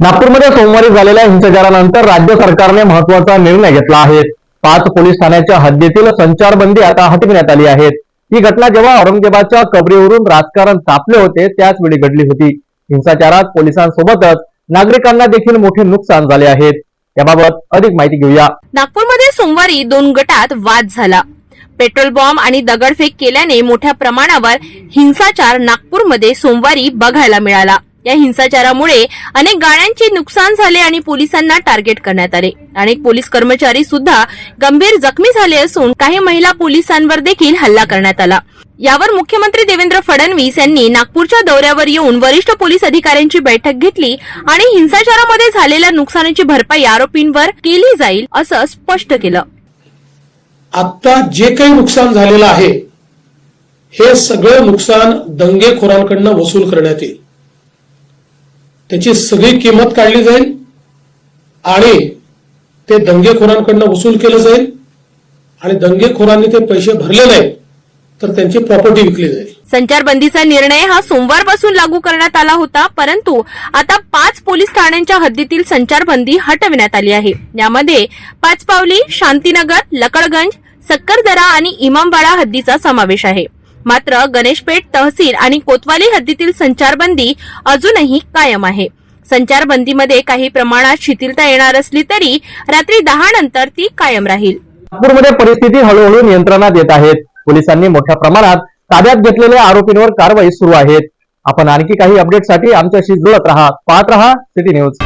नागपूरमध्ये सोमवारी झालेल्या हिंसाचारानंतर राज्य सरकारने महत्त्वाचा निर्णय घेतला आहे. पाच पोलीस ठाण्याच्या हद्दीतील संचारबंदी आता हटविण्यात आली आहे. ही घटना जेव्हा औरंगजेबाच्या कबरीवरून राजकारण तापले होते त्याच वेळी घडली होती. हिंसाचारात पोलिसांसोबतच नागरिकांना देखील मोठे नुकसान झाले आहेत याबाबत अधिक माहिती घेऊया. नागपूरमध्ये सोमवारी दोन गटात वाद झाला. पेट्रोल बॉम्ब आणि दगडफेक केल्याने मोठ्या प्रमाणावर हिंसाचार नागपूरमध्ये सोमवारी बघायला मिळाला. या हिंसाचारामुळे अनेक गाड्यांचे नुकसान झाले आणि पोलिसांना टार्गेट करण्यात आले. अनेक पोलीस कर्मचारी सुद्धा गंभीर जखमी झाले असून काही महिला पोलिसांवर देखील हल्ला करण्यात आला. यावर मुख्यमंत्री देवेंद्र फडणवीस यांनी नागपूरच्या दौऱ्यावर येऊन वरिष्ठ पोलीस अधिकाऱ्यांची बैठक घेतली आणि हिंसाचारामध्ये झालेल्या नुकसानाची भरपाई आरोपींवर केली जाईल असं स्पष्ट केलं. आता जे काही नुकसान झालेलं आहे हे सगळं नुकसान दंगेखोरांकडनं वसूल करण्यात येईल. त्याची सगळी किंमत काढली जाईल आणि ते दंगेखोरांकडनं वसूल केलं जाईल आणि दंगेखोरांनी ते पैसे भरले नाहीत तर त्यांची प्रॉपर्टी विकली जाईल. संचारबंदीचा निर्णय हा सोमवारपासून लागू करण्यात आला होता परंतु आता पाच पोलीस ठाण्यांच्या हद्दीतील संचारबंदी हटविण्यात आली आहे. यामध्ये पाचपावली शांतीनगर लकडगंज सक्करदरा आणि इमामबाडा हद्दीचा समावेश आहे. मात्र गणेशपेठ तहसील आणि कोतवाली हद्दीतील संचारबंदी अजूनही कायम आहे. संचारबंदीमध्ये काही प्रमाणात शिथिलता येणार असली तरी रात्री दहा नंतर ती कायम राहील. नागपूरमध्ये परिस्थिती हळूहळू नियंत्रणात येत आहेत. पोलिसांनी मोठ्या प्रमाणात ताब्यात घेतलेल्या आरोपींवर कारवाई सुरू आहेत. आपण आणखी काही अपडेटसाठी आमच्याशी जुळत राहा पाहत राहा सिटी न्यूज